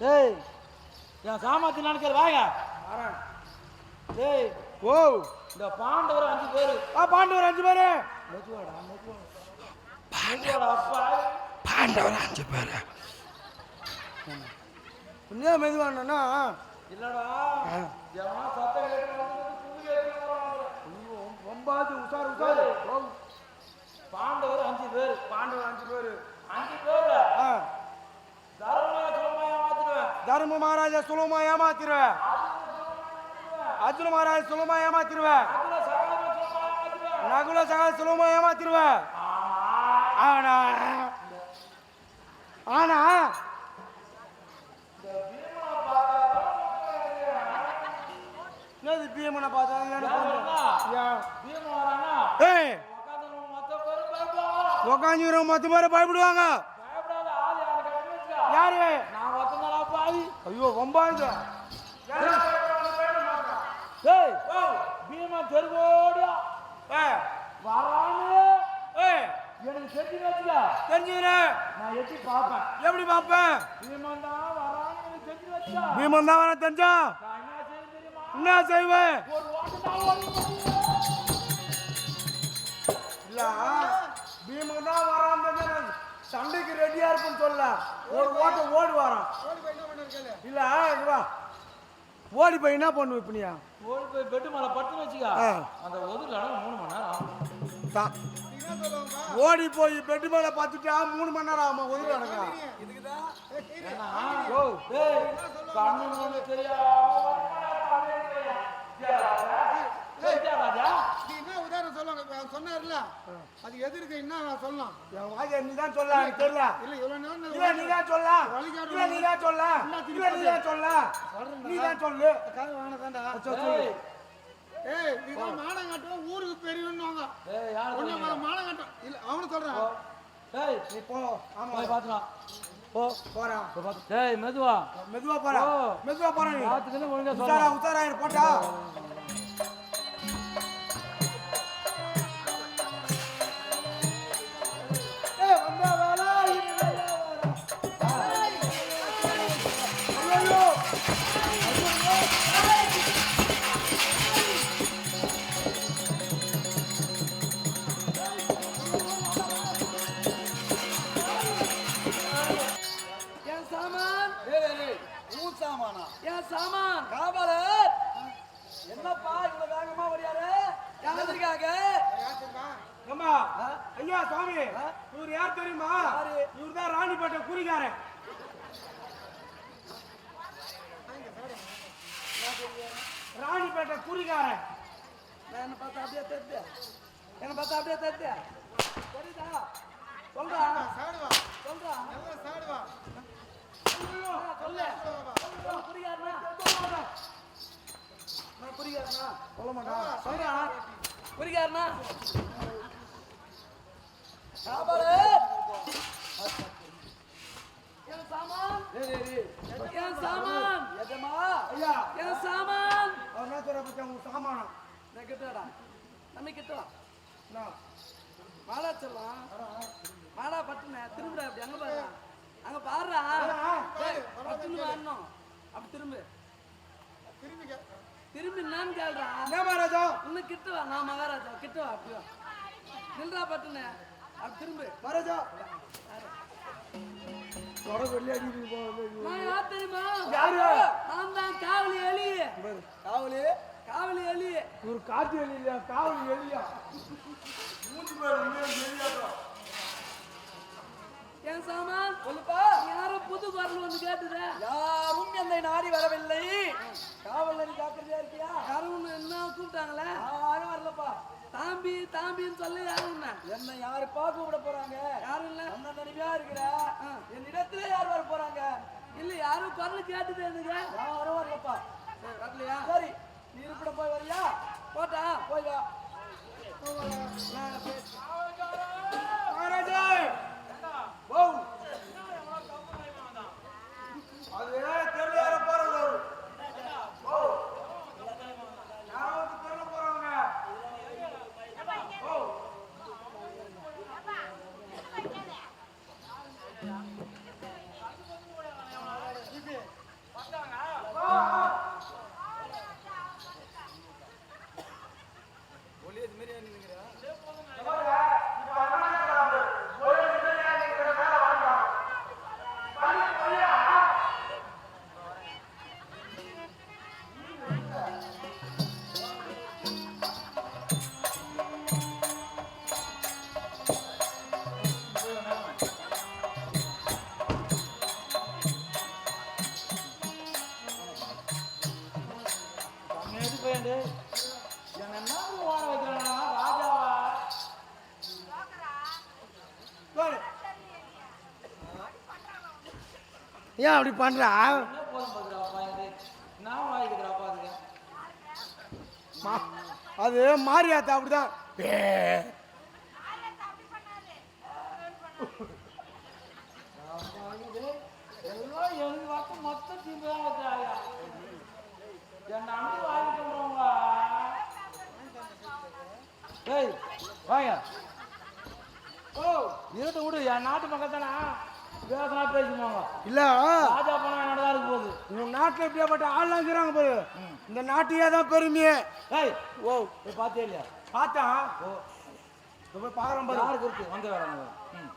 டேய் என் சாமர்த்தியம் நினைக்கிற வாங்க. வரேன் டேய் ஓ இந்த பாண்டவர் அஞ்சு பேரு. ஆ பாண்டவர் அஞ்சு பேரு. பாண்டவர் அஞ்சு பேரு. உண்மையா மெதுவானா இல்லடா. எவனா சத்தம் கேட்டு வந்து புது கேட்டு வராங்க. ஒம்பாது உசார் உசார் ஓ பாண்டவர் அஞ்சு பேர் பாண்டவர் அஞ்சு பேரு அஞ்சு பேர்ல ஆ தர்ம சுலமா தர்ம மகாராஜா சுலமா ஏமாத்திருவேன் அர்ஜுன மகாராஜா சுலமா ஏமாத்திருவேன் நகுல சகால சுலமா ஏமாத்திருவேன் ஆனா ஆனா என்னது பீமனை பார்த்தா? மொத்த பயப்படுவாங்க. பேரை யாரு கட்டி வச்சுக்கா யாரு நான் ஒத்தனால பாவி ஐயோ ஒம்பாங்க டேய் பீமன் தெருவோடியா? ஏய் வரானு. ஏய் எனக்கு செஞ்சு வச்சுக்கா. தெரிஞ்சுக்கிறேன் நான் எட்டி பார்ப்பேன். எப்படி பார்ப்பேன்? பீமன் தான் வரான்னு எனக்கு செஞ்சு வச்சுக்கா. பீமன் தான் வர தெரிஞ்சா? என்ன செய்வேன் இல்ல பீமன் தான் தெரிஞ்சா சண்டைக்கு ரெடியா இருக்குன்னு சொல்ல. ஒரு ஓட்ட ஓடி வரான் இல்ல வா. ஓடி போய் என்ன பண்ணுவ இப்ப நீயா ஓடி போய் பெட்டு மேல பட்டுன்னு வச்சுக்கா. அந்த ஒதுக்குல மூணு மணி நேரம் ஓடி போய் பெட்டு மேல பார்த்துட்டா மூணு மணி நேரம் ஆகுமா ஒதுக்கி நடக்கா ஏன்னா, ஓ டேய், கண்ணு மூணு தெரியாம சரியா, ராஜா? நீ என்ன உதாரணம் சொல்லுவாங்க இப்ப அவர் சொன்னார்ல அது எதிர்க்கு என்ன சொல்லலாம்? என் வாஜா நீ தான் சொல்ல எனக்கு தெரியல. இல்ல இவ்வளவு நேரம் இல்ல நீ தான் சொல்ல. இல்ல நீ தான் சொல்ல. இல்ல நீ தான் சொல்ல. நீ தான் சொல்லு. காது ஏய் இதுதான் மானங்காட்டம் ஊருக்கு பெரியவன்னுவாங்க. டேய், யாரு ஒண்ணு? மானங்காட்டம் இல்ல அவனு சொல்றான். டேய், நீ போ. ஆமா. போய் பாத்துடா. போ. போறா. மெதுவா. மெதுவா போறா. மெதுவா போறா நீ. ஒழுங்கா. உத்தாரா இரு, போட்டா. ராணிப்பேட்டை குறிக்காரன் நான் என்ன பார்த்தா அப்படியே தெரிஞ்சு? என்ன பார்த்தா அப்படியே தெரிஞ்சு? தெரியுதா? சொல்றா. சாடுவா. சொல்றா. சாடுவா. சொல்லு. புரியாதுண்ணா நான் புரியாதுண்ணா சொல்ல மாட்டான் சொல்றா சாப்பாடு. என் சாமான்? என் சாமான்? என் சாமான்? பத்தி உங்க சாமானம் நான் கிட்டடா. நம்ம கிட்டடா. என்ன? மாலா சொல்லலாம் மாலா பட்டுன திரும்புடா அப்படி அங்க பாரு. அங்க பாருடா. பட்டுன்னு வரணும். அப்படி திரும்பு. திரும்பி திரும்பி நான் கேள்றா மகாராஜா? இன்னும் கிட்ட வா. நான் மகாராஜா. கிட்ட வா அப்படி நில்றா பட்டுன. அப்படி திரும்பு. மகாராஜா. தொட வெள்ளி அடிக்கிட்டு போகுது நான் யார் தெரியுமா? யாரு? நான் தான் காவலி எலி காவலி காவலி எலி. ஒரு காட்டு எலி இல்லையா? காவலி எலியா? மூஞ்சி பேர் எலியா என் சாமான் சொல்லுப்பா. யாரோ புது குரல் வந்து கேட்டுத. யாரும் என்னை நாடி வரவில்லை. காவலரி ஜாக்கிரதையா இருக்கியா? யாரும் என்ன கூப்பிட்டாங்களே? யாரும் வரலப்பா. தாம்பி தாம்பின்னு சொல்லி யாரும் உன்னை என்ன யாரு பார்க்க விட போறாங்க? யாரும் இல்ல. அந்த நினைவா இருக்கிற? என்னிடத்துல யார் வர போறாங்க? இல்ல யாரும் குரல் கேட்டுது எனக்கு. யாரும் வரலப்பா. சரி, வரலையா? சரி நீ இருப்பிட போய் வரியா? போட்டா போய் வா. ஏன் அப்படி பண்ணுறா அது மாரியாத்தா அப்படிதான். ஏ, எல்லாம் வாங்க. ஓ இருட்டு விடு என் நாட்டு மக்கள் பேசினா பேசிக்குவாங்க. இல்ல. ராஜா பணம் என்னோட இருக்கு போகுது. உங்க நாட்டுல எப்படியாப்பட்ட ஆள்லாம் இருக்கிறாங்க பாரு. இந்த நாட்டையே தான் பெருமையே. ஏய் ஓ போய் பார்த்தே இல்லையா? பார்த்தா? ஓ. போய் பாக்குறேன் பாரு. யாருக்கு இருக்கு? வந்து வேற ம்.